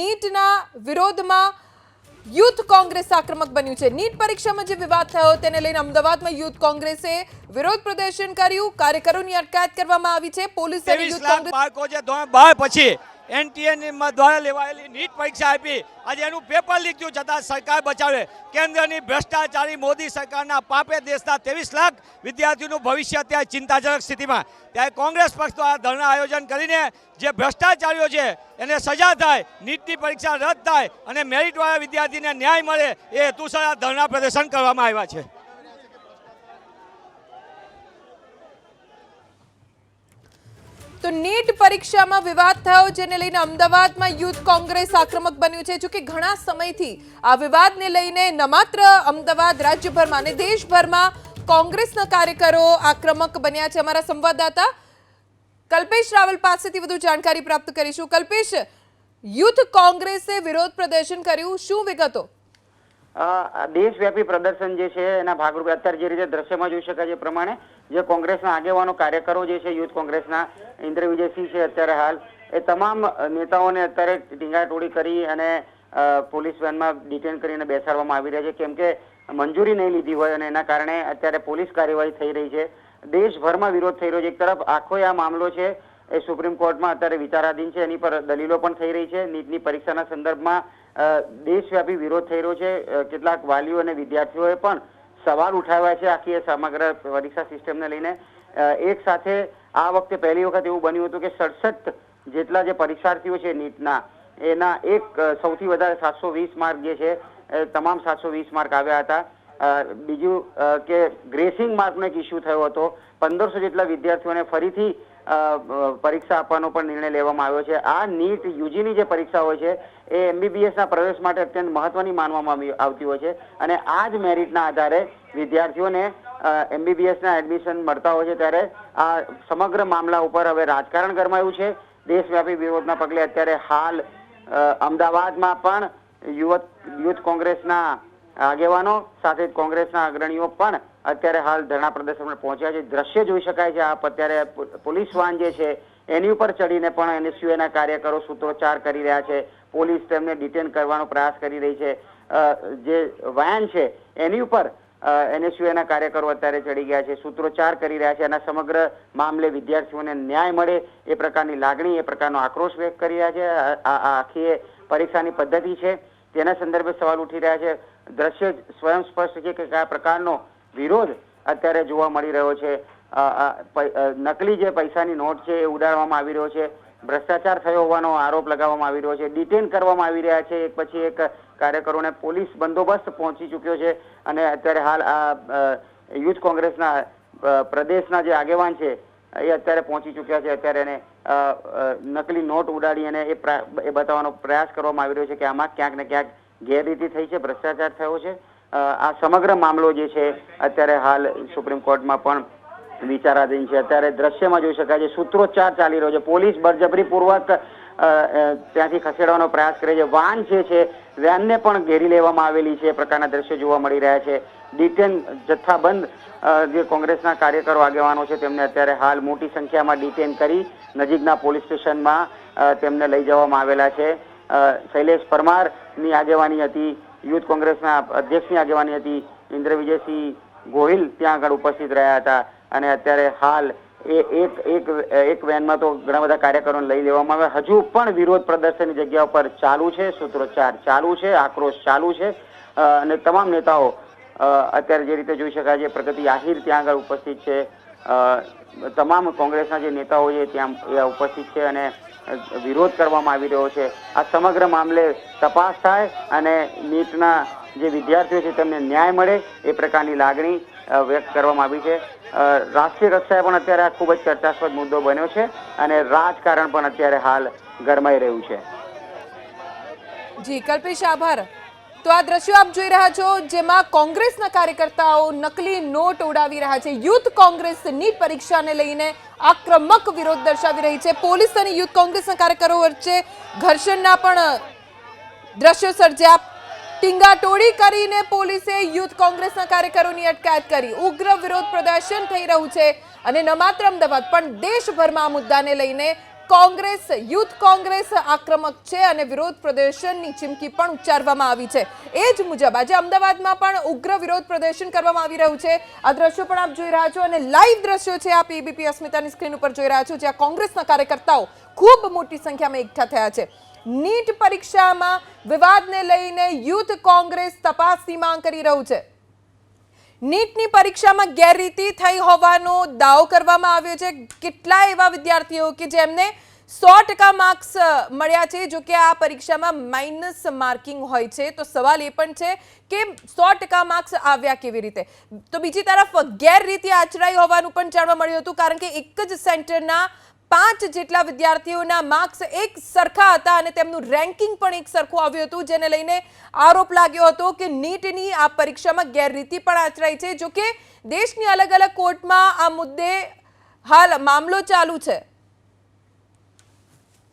નીટના વિરોધમાં યુથ કોંગ્રેસ આક્રમક બન્યું છે. નીટ પરીક્ષામાં જે વિવાદ થયો તેને લઈને અમદાવાદમાં યુથ કોંગ્રેસે વિરોધ પ્રદર્શન કર્યું. કાર્યકરોની અટકાયત કરવામાં આવી છે. પોલીસ અને યુથ કોંગ્રેસ બાળકો ધોરણ બાર પછી એનટીએન દ્વારા લેવાયેલી નીટ પરીક્ષા આપી. આજે એનું પેપર લીક થયું છતાં સરકાર બચાવે. કેન્દ્રની ભ્રષ્ટાચારી મોદી સરકારના પાપે દેશના ત્રેવીસ લાખ વિદ્યાર્થીઓનું ભવિષ્ય અત્યારે ચિંતાજનક સ્થિતિમાં. ત્યારે કોંગ્રેસ પક્ષ દ્વારા ધરણા આયોજન કરીને જે ભ્રષ્ટાચારીઓ છે, એને સજા થાય, નીટની પરીક્ષા રદ થાય અને મેરિટવાળા વિદ્યાર્થીને ન્યાય મળે એ હેતુસર આ ધરણા પ્રદર્શન કરવામાં આવ્યા છે. તો નીટ પરીક્ષામાં વિવાદ થયો, જેને લઈને અમદાવાદમાં યુથ કોંગ્રેસ આક્રમક બન્યું છે. જોકે ઘણા સમયથી આ વિવાદને લઈને ન માત્ર અમદાવાદ રાજ્યભરમાં અને દેશભરમાં કોંગ્રેસના કાર્યકરો આક્રમક બન્યા છે. અમારા સંવાદદાતા કલ્પેશ રાવલ પાસેથી વધુ જાણકારી પ્રાપ્ત કરીશું. કલ્પેશ, યુથ કોંગ્રેસે વિરોધ પ્રદર્શન કર્યું. શું વિગતો? દેશવ્યાપી પ્રદર્શન જે છે, એના ભાગરૂપે અત્યારે જે રીતે દ્રશ્યમાં જોઈ શકાય છે પ્રમાણે, જે કોંગ્રેસના આગેવાનો કાર્યકરો જે છે, યુથ કોંગ્રેસના ઇન્દ્ર વિજયસિંહ છે અત્યારે હાલ, એ તમામ નેતાઓને અત્યારે ટીંગાટોળી કરી અને પોલીસ વેનમાં ડિટેન કરીને બેસાડવામાં આવી રહ્યા છે. કેમ કે મંજૂરી નહીં લીધી હોય અને એના કારણે અત્યારે પોલીસ કાર્યવાહી થઈ રહી છે. દેશભરમાં વિરોધ થઈ રહ્યો છે. એક તરફ આખો આ મામલો છે એ સુપ્રીમ કોર્ટમાં અત્યારે વિચારાધીન છે, એની પર દલીલો પણ થઈ રહી છે. નીટની પરીક્ષાના સંદર્ભમાં દેશવ્યાપી વિરોધ થઈ રહ્યો છે. કેટલાક વાલીઓ અને વિદ્યાર્થીઓએ પણ સવાલ ઉઠાવ્યા છે આખી એ સમગ્ર પરીક્ષા સિસ્ટમને લઈને. એક સાથે આ વખતે પહેલી વખત એવું બન્યું હતું કે સડસઠ જેટલા જે પરીક્ષાર્થીઓ છે નીટના, એના એક સૌથી વધારે સાતસો વીસ માર્ક જે છે તમામ સાતસો વીસ માર્ક આવ્યા હતા. બીજું કે ગ્રેસિંગ માર્કનો એક ઇસ્યુ થયો હતો. પંદરસો જેટલા વિદ્યાર્થીઓને ફરીથી પરીક્ષા આપવાનો પણ નિર્ણય લેવામાં આવ્યો છે. આ નીટ, યુજીની જે પરીક્ષા હોય છે, એ એમબીબીએસના પ્રવેશ માટે અત્યંત મહત્વની માનવામાં આવતી હોય છે. અને આ જ મેરિટના આધારે વિદ્યાર્થીઓને એમબીબીએસના એડમિશન મળતા હોય છે. ત્યારે આ સમગ્ર મામલા ઉપર હવે રાજકારણ ગરમાયું છે. દેશવ્યાપી વિરોધના પગલે અત્યારે હાલ અમદાવાદમાં પણ યુવક યુથ કોંગ્રેસના આગેવાનો સાથે કોંગ્રેસના અગ્રણીઓ પણ અત્યારે હાલ ધરણા પ્રદર્શન પહોંચ્યા છે. દ્રશ્ય જોઈ શકાય છે, આપ અત્યારે પોલીસ વાન જે છે, એની ઉપર ચડીને પણ એનએસયુએના કાર્યકરો સૂત્રોચ્ચાર કરી રહ્યા છે. પોલીસ તેમને ડિટેન કરવાનો પ્રયાસ કરી રહી છે. જે વાન છે, એની ઉપર એનએસયુએના કાર્યકરો અત્યારે ચડી ગયા છે, સૂત્રોચ્ચાર કરી રહ્યા છે. અને સમગ્ર મામલે વિદ્યાર્થીઓને ન્યાય મળે એ પ્રકારની લાગણી, એ પ્રકારનો આક્રોશ વ્યક્ત કરી રહ્યા છે. આ આખી પરીક્ષાની પદ્ધતિ છે. તેના સંદર્ભે સવાલ ઉઠી રહ્યા છે. દ્રશ્ય સ્વયં સ્પષ્ટ છે કે કયા પ્રકારનો વિરોધ અત્યારે જોવા મળી રહ્યો છે. નકલી જે પૈસાની નોટ છે એ ઉડાડવામાં આવી રહ્યો છે. ભ્રષ્ટાચાર થયો હોવાનો આરોપ લગાવવામાં આવી રહ્યો છે. ડિટેન કરવામાં આવી રહ્યા છે. એક પછી એક કાર્યકરોને પોલીસ બંદોબસ્ત પહોંચી ચૂક્યો છે અને અત્યારે હાલ આ યુથ કોંગ્રેસના પ્રદેશના જે આગેવાન છે એ અત્યારે પહોંચી ચૂક્યા છે. અત્યારે એને નકલી નોટ ઉડાડી અને એ બતાવવાનો પ્રયાસ કરવામાં આવી રહ્યો છે કે આમાં ક્યાંક ને ક્યાંક ગેરરીતિ થઈ છે, ભ્રષ્ટાચાર થયો છે. આ સમગ્ર મામલો જે છે, અત્યારે હાલ સુપ્રીમ કોર્ટમાં પણ વિચારાધીન છે. અત્યારે દ્રશ્યમાં જોઈ શકાય છે, સૂત્રોચ્ચાર ચાલી રહ્યો છે. પોલીસ બળજબરીપૂર્વક ત્યાંથી ખસેડવાનો પ્રયાસ કરે છે. વાન જે છે વેનને પણ ઘેરી લેવામાં આવેલી છે. પ્રકારના દ્રશ્યો જોવા મળી રહ્યા છે. ડિટેન જથ્થાબંધ જે કોંગ્રેસના કાર્યકરો આગેવાનો છે, તેમને અત્યારે હાલ મોટી સંખ્યામાં ડિટેન કરી નજીકના પોલીસ સ્ટેશનમાં તેમને લઈ જવામાં આવેલા છે. શૈલેષ પરમારની આગેવાની હતી, યુથ કોંગ્રેસના અધ્યક્ષની આગેવાની હતી ઇન્દ્ર વિજયસિંહ ગોહિલ ત્યાં આગળ ઉપસ્થિત રહ્યા હતા. અને અત્યારે હાલ એ એક એક એક વેનમાં તો ઘણા બધા કાર્યકરોને લઈ લેવામાં આવ્યા. હજુ પણ વિરોધ પ્રદર્શનની જગ્યા ઉપર ચાલુ છે, સૂત્રોચ્ચાર ચાલુ છે, આક્રોશ ચાલુ છે. અને તમામ નેતાઓ અત્યારે જે રીતે જોઈ શકાય છે, પ્રગતિ આહિર ત્યાં આગળ ઉપસ્થિત છે. તમામ કોંગ્રેસના જે નેતાઓ છે, ત્યાં ઉપસ્થિત છે અને વિરોધ કરવામાં આવી રહ્યો છે. આ સમગ્ર મામલે તપાસ થાય અને નીટના જે વિદ્યાર્થીઓ છે, તેમને ન્યાય મળે એ પ્રકારની લાગણી વ્યક્ત કરવામાં આવી છે. રાષ્ટ્રીય કક્ષાએ પણ અત્યારે આ ખૂબ જ ચર્ચાસ્પદ મુદ્દો બન્યો છે અને રાજકારણ પણ અત્યારે હાલ ગરમાઈ રહ્યું છે. જી, કલ્પેશ, આભાર. તો આ દ્રશ્યો આપ જોઈ રહ્યા છો, જેમાં કોંગ્રેસના કાર્યકર્તાઓ નકલી નોટ ઉડાવી રહ્યા છે. યુથ કોંગ્રેસ નીટ પરીક્ષાને લઈને આક્રમક વિરોધ દર્શાવી રહી છે. પોલીસ અને યુથ કોંગ્રેસના કાર્યકરો વચ્ચે ઘર્ષણના પણ દ્રશ્યો સર્જ્યા. ટીંગાટોળી કરીને પોલીસે યુથ કોંગ્રેસના કાર્યકરોની અટકાયત કરી. ઉગ્ર વિરોધ પ્રદર્શન થઈ રહ્યું છે અને ન માત્ર અમદાવાદ, પણ દેશભરમાં આ મુદ્દાને લઈને કોંગ્રેસ, યુથ કોંગ્રેસ આક્રમક છે અને વિરોધ પ્રદર્શનની ચીમકી પણ ઉચ્ચારવામાં આવી છે. એ જ મુજબ આજે અમદાવાદમાં પણ ઉગ્ર વિરોધ પ્રદર્શન કરવામાં આવી રહ્યું છે. આ દ્રશ્યો પણ આપ જોઈ રહ્યા છો અને લાઈવ દ્રશ્યો છે આપ એબીપી અસ્મિતાની સ્ક્રીન ઉપર જોઈ રહ્યા છો, જ્યાં કોંગ્રેસના કાર્યકર્તાઓ ખૂબ મોટી સંખ્યામાં એકઠા થયા છે. નીટ પરીક્ષામાં વિવાદને લઈને યુથ કોંગ્રેસ તપાસની માંગ કરી રહ્યું છે. નીટની પરીક્ષામાં ગેરરીતિ થઈ હોવાનો દાવો કરવામાં આવ્યો છે. કેટલા એવા વિદ્યાર્થીઓ કે જેમને સો ટકા માર્ક્સ મળ્યા છે, જો કે આ પરીક્ષામાં માઇનસ માર્કિંગ હોય છે. તો સવાલ એ પણ છે કે સો ટકા માર્ક્સ આવ્યા કેવી રીતે? તો બીજી તરફ ગેરરીતિ આચરાઈ હોવાનું પણ જાણવા મળ્યું હતું, કારણ કે એક જ સેન્ટરના પાંચ જેટલા વિદ્યાર્થીઓના માર્ક્સ એક સરખા હતા અને તેમનું રેન્કિંગ પણ એક સરખું આવ્યું હતું, જેને લઈને આરોપ લાગ્યો હતો કે નીટની આ પરીક્ષામાં ગેરરીતિ પણ આચરાઈ છે. જોકે દેશની અલગ અલગ કોર્ટમાં આ મુદ્દે હાલ મામલો ચાલુ છે.